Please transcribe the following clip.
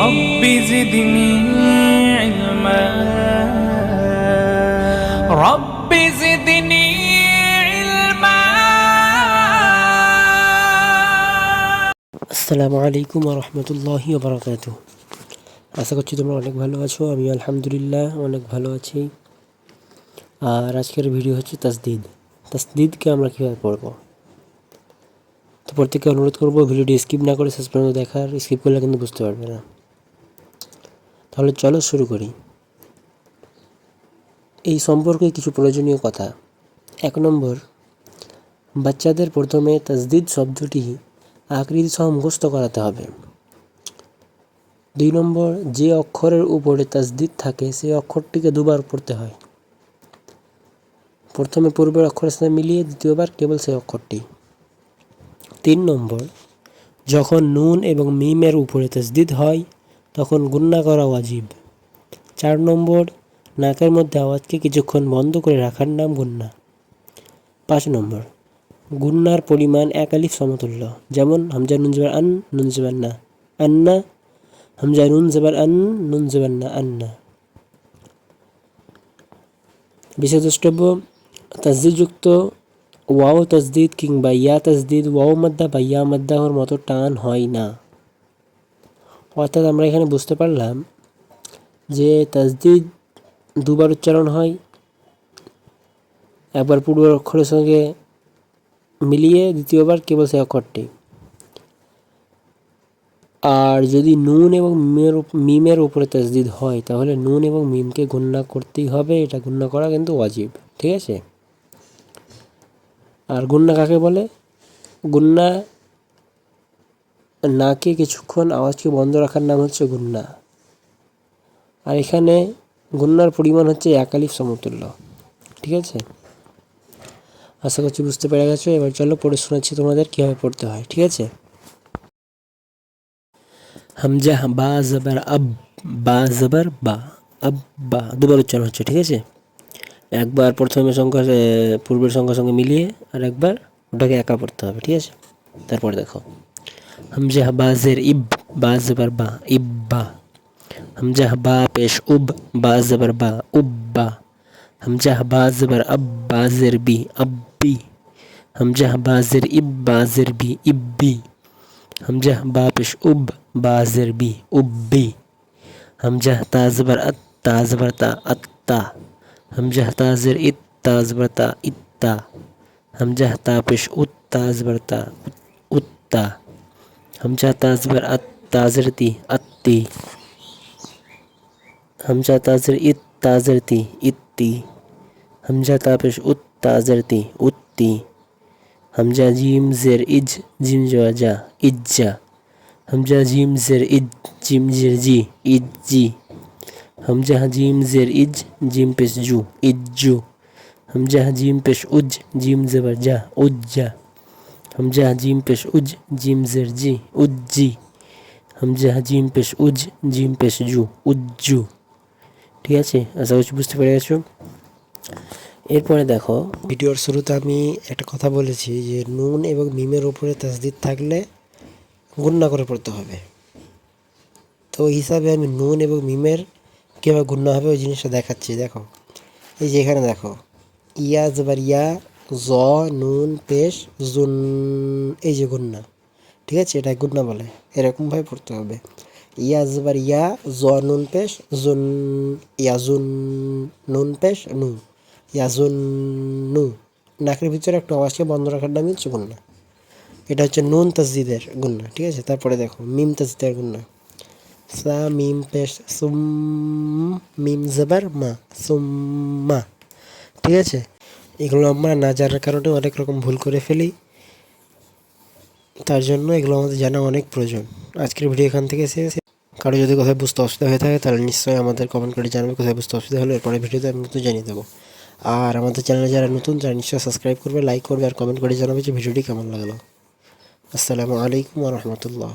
رب زدني علما رب زدني علما আসসালামু আলাইকুম রহমতুল্লাহি বারাকাতু আশা করছি তোমরা অনেক ভালো আছো আমি আলহামদুলিল্লাহ অনেক ভালো আছি আর আজকের ভিডিও হচ্ছে তাসদিদ তাসদিদকে আমরা কীভাবে পড়বো তো প্রত্যেককে অনুরোধ করবো ভিডিওটি স্কিপ না করে শেষ পর্যন্ত দেখার স্কিপ করলে কিন্তু বুঝতে পারবে না তাহলে চলো শুরু করি। এই সম্পর্কে কিছু প্রয়োজনীয় কথা। এক নম্বর, বাচ্চাদের প্রথমে তাসদিদ শব্দটি আকৃতি সহ মুখস্থ করাতে হবে। দুই নম্বর, যে অক্ষরের উপরে তাসদিদ থাকে, সেই অক্ষরটিকে দুবার পড়তে হয়। প্রথমে পূর্বের অক্ষরের সাথে মিলিয়ে দ্বিতীয়বার কেবল সেই অক্ষরটি। তিন নম্বর, যখন নুন এবং মিমের উপরে তাসদিদ হয় তখন গুন্না করা ওয়াজিব। চার নম্বর, নাকের মধ্যে আওয়াজকে কিছুক্ষণ বন্ধ করে রাখার নাম গুন্না। পাঁচ নম্বর, গুন্নার পরিমাণ এক আলিফ সমতুল্য। যেমন, হামজা নুন জেবার আন, নুন জেবার না, আন্না। হামজা নুন জেবার আন, নুন জেবার না, আন্না। বিশেষ দ্রষ্টব্য ওয়াও তাসদিদ কিংবা ইয়া তাসদিদ ওয়াও মাদ্দা বা ইয়া মাদ্দাহর মতো টান হয় না। অর্থাৎ আমরা এখানে বুঝতে পারলাম যে তাজদিদ দুবার উচ্চারণ হয়, একবার পূর্ব অক্ষরের সঙ্গে মিলিয়ে দ্বিতীয়বার কেবল সেই অক্ষরটি। আর যদি নুন এবং মিমের মিমের উপরে তাজদিদ হয়, তাহলে নুন এবং মিমকে গুণনা করতেই হবে, এটা গুণনা করা কিন্তু ওয়াজিব, ঠিক আছে? আর গুন্না কাকে বলে? গুন্না নাকে কিছুক্ষণ আওয়াজকে বন্ধ রাখার নাম হচ্ছে গুন্না। আর এখানে গুন্নার পরিমাণ হচ্ছে একালিফ সমতুল্য। ঠিক আছে? আশা করছি বুঝতে পেরে গেছো। এবার চলো পড়ে শোনাচ্ছি তোমাদের কীভাবে পড়তে হয়। ঠিক আছে? হামজা, বা, জবর, আব, বা, জবর, বা, আব, বা দুবার উচ্চারণ হচ্ছে, ঠিক আছে? একবার প্রথমে সংখ্যা পূর্বের সংখ্যার সঙ্গে মিলিয়ে আর একবার ওটাকে একা পড়তে হবে, ঠিক আছে? তারপরে দেখো। হামজা বাজের ইব বা জবর বা ইব্বা হামজা বা পেশ উব বা জবর বা উব্বা হামজা বা জবর আব বাজের বি আব্বি হামজা বাজের ইব বাজের বি ইব্বি হামজা বা পেশ উব বাজের বি উব্বি হামজা তাজবর আত তাজবর তা আত্তা হামজা তাজের ইত তাজবর তা ইত্তা হামজা তা উত তা উত্তা তি আত্তি হামজা তাজর ইত তাজর তি ইত্তি হামজা তা পেশ উত তাজর তি উত্তি হামজা জিম জের ইজ জিম জা যা ইজ্জা হামজা জিম জের ইজ জিম জের জি ইজ্জি হামজা জিম জের ইজ জিম পেশ জু ইজ্জু হামজা জিম পেশ উজ জিম জেবার যা উজ্জা হামজা জিম পেশ উজ জিম জের জি উজ্জি হামজা জিম পেশ উজ জিম পেশ জু উজ্জু ঠিক আছে? আশা করছি বুঝতে পেরে গেছো। এরপরে দেখো, ভিডিওর শুরুতে আমি একটা কথা বলেছি যে নুন এবং মিমের উপরে তাসদিদ থাকলে গুন্না করে পড়তে হবে। তো ওই হিসাবে আমি নুন এবং মিমের কীভাবে গুন্না হবে ওই জিনিসটা দেখাচ্ছি। দেখো, এই যে এখানে দেখো ইয়া জবার ইয়া জ, নুন, পেশ, জুন, এই যে গুন্না। ঠিক আছে? এটা গুন্না বলে। এরকমভাবে পড়তে হবে। ইয়া জবার ইয়া, জ, নুন, পেশ, জুন ইয়াজুন নুন, পেশ, নু। ইয়াজুন নু। নাকের ভিতরে একটা আওয়াজকে বন্ধ রাখার নামই হচ্ছে গুন্না। এটা হচ্ছে নুন তাসদিদের গুন্না। ঠিক আছে? তারপরে দেখো, মিম তাসদিদের গুন্না। সা, মিম, পেশ, সুম, মিম, জবর, মা সুম্মা ঠিক আছে? এগুলো আমরা না জানার কারণে অনেক রকম ভুল করে ফেলি। তার জন্য এগুলো আমাদের জানা অনেক প্রয়োজন। আজকের ভিডিও এখান থেকে শেষ। কারও যদি কোথায় বুঝতে অসুবিধা হয়ে থাকে, তাহলে নিশ্চয়ই আমাদের কমেন্ট করে জানাবে। কোথায় বুঝতে অসুবিধা হলে এরপরে ভিডিওতে আমি কিন্তু জানিয়ে দেবো। আর আমাদের চ্যানেলে যারা নতুন, তারা নিশ্চয়ই সাবস্ক্রাইব করবে লাইক করবে, আর কমেন্ট করে জানাবে যে ভিডিওটি কেমন লাগল। আসসালামু আলাইকুম রহমতুল্লাহ।